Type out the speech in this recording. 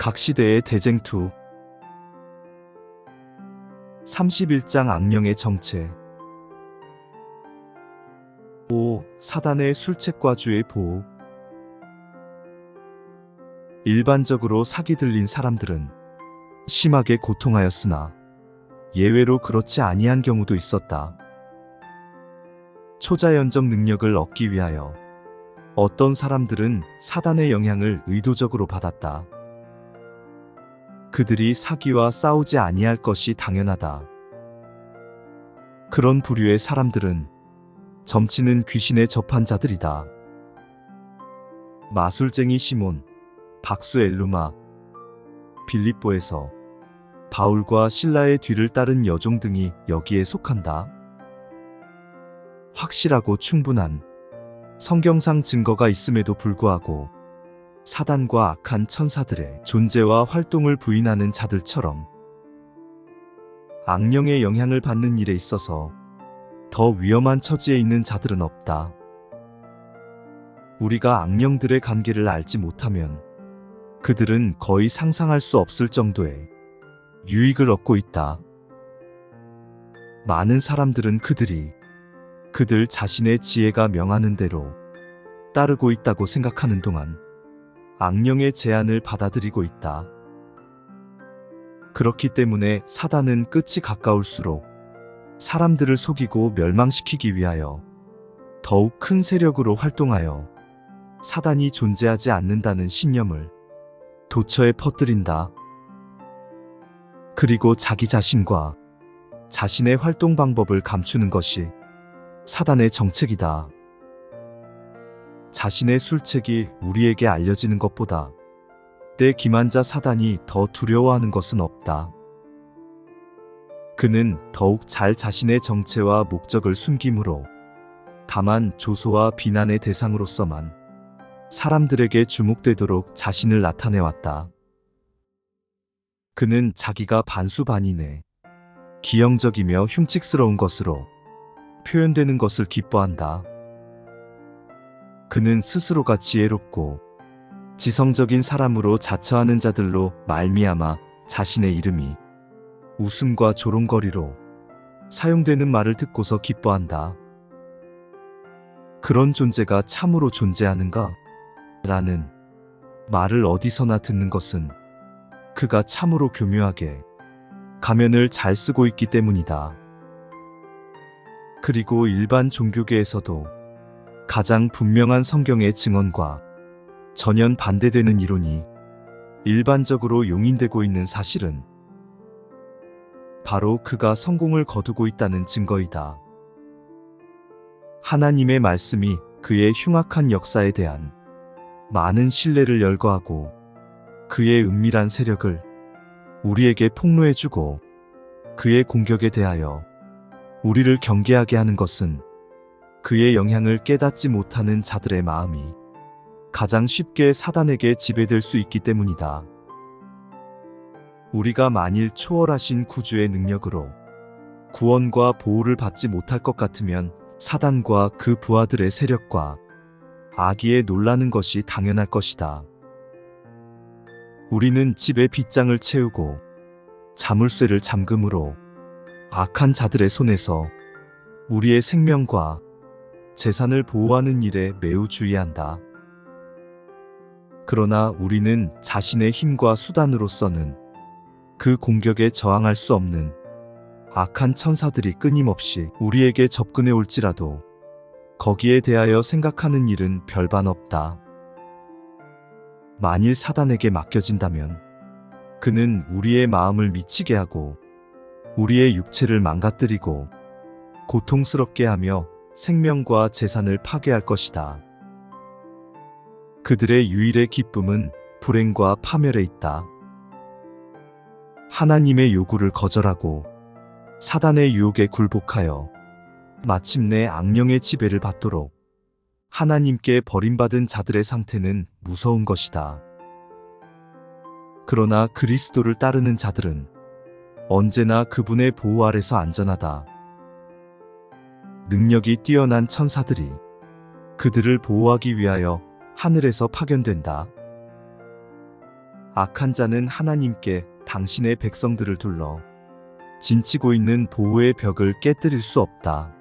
각 시대의 대쟁투 31장 악령의 정체 5. 사단의 술책과주의 보호 일반적으로 사기 들린 사람들은 심하게 고통하였으나 예외로 그렇지 아니한 경우도 있었다. 초자연적 능력을 얻기 위하여 어떤 사람들은 사단의 영향을 의도적으로 받았다. 그들이 사기와 싸우지 아니할 것이 당연하다. 그런 부류의 사람들은 점치는 귀신에 접한 자들이다. 마술쟁이 시몬, 박수 엘루마, 빌립보에서 바울과 신라의 뒤를 따른 여종 등이 여기에 속한다. 확실하고 충분한 성경상 증거가 있음에도 불구하고 사단과 악한 천사들의 존재와 활동을 부인하는 자들처럼 악령의 영향을 받는 일에 있어서 더 위험한 처지에 있는 자들은 없다. 우리가 악령들의 관계를 알지 못하면 그들은 거의 상상할 수 없을 정도의 유익을 얻고 있다. 많은 사람들은 그들이 그들 자신의 지혜가 명하는 대로 따르고 있다고 생각하는 동안 악령의 제안을 받아들이고 있다. 그렇기 때문에 사단은 끝이 가까울수록 사람들을 속이고 멸망시키기 위하여 더욱 큰 세력으로 활동하여 사단이 존재하지 않는다는 신념을 도처에 퍼뜨린다. 그리고 자기 자신과 자신의 활동 방법을 감추는 것이 사단의 정책이다. 자신의 술책이 우리에게 알려지는 것보다 때 기만자 사단이 더 두려워하는 것은 없다. 그는 더욱 잘 자신의 정체와 목적을 숨김으로 다만 조소와 비난의 대상으로서만 사람들에게 주목되도록 자신을 나타내왔다. 그는 자기가 반수반인의 기형적이며 흉측스러운 것으로 표현되는 것을 기뻐한다. 그는 스스로가 지혜롭고 지성적인 사람으로 자처하는 자들로 말미암아 자신의 이름이 웃음과 조롱거리로 사용되는 말을 듣고서 기뻐한다. 그런 존재가 참으로 존재하는가? 라는 말을 어디서나 듣는 것은 그가 참으로 교묘하게 가면을 잘 쓰고 있기 때문이다. 그리고 일반 종교계에서도 가장 분명한 성경의 증언과 전연 반대되는 이론이 일반적으로 용인되고 있는 사실은 바로 그가 성공을 거두고 있다는 증거이다. 하나님의 말씀이 그의 흉악한 역사에 대한 많은 신뢰를 열거하고 그의 은밀한 세력을 우리에게 폭로해주고 그의 공격에 대하여 우리를 경계하게 하는 것은 그의 영향을 깨닫지 못하는 자들의 마음이 가장 쉽게 사단에게 지배될 수 있기 때문이다. 우리가 만일 초월하신 구주의 능력으로 구원과 보호를 받지 못할 것 같으면 사단과 그 부하들의 세력과 아기에 놀라는 것이 당연할 것이다. 우리는 집에 빗장을 채우고 자물쇠를 잠금으로 악한 자들의 손에서 우리의 생명과 재산을 보호하는 일에 매우 주의한다. 그러나 우리는 자신의 힘과 수단으로서는 그 공격에 저항할 수 없는 악한 천사들이 끊임없이 우리에게 접근해 올지라도 거기에 대하여 생각하는 일은 별반 없다. 만일 사단에게 맡겨진다면 그는 우리의 마음을 미치게 하고 우리의 육체를 망가뜨리고 고통스럽게 하며 생명과 재산을 파괴할 것이다. 그들의 유일의 기쁨은 불행과 파멸에 있다. 하나님의 요구를 거절하고 사단의 유혹에 굴복하여 마침내 악령의 지배를 받도록 하나님께 버림받은 자들의 상태는 무서운 것이다. 그러나 그리스도를 따르는 자들은 언제나 그분의 보호 아래서 안전하다. 능력이 뛰어난 천사들이 그들을 보호하기 위하여 하늘에서 파견된다. 악한 자는 하나님께 당신의 백성들을 둘러 진치고 있는 보호의 벽을 깨뜨릴 수 없다.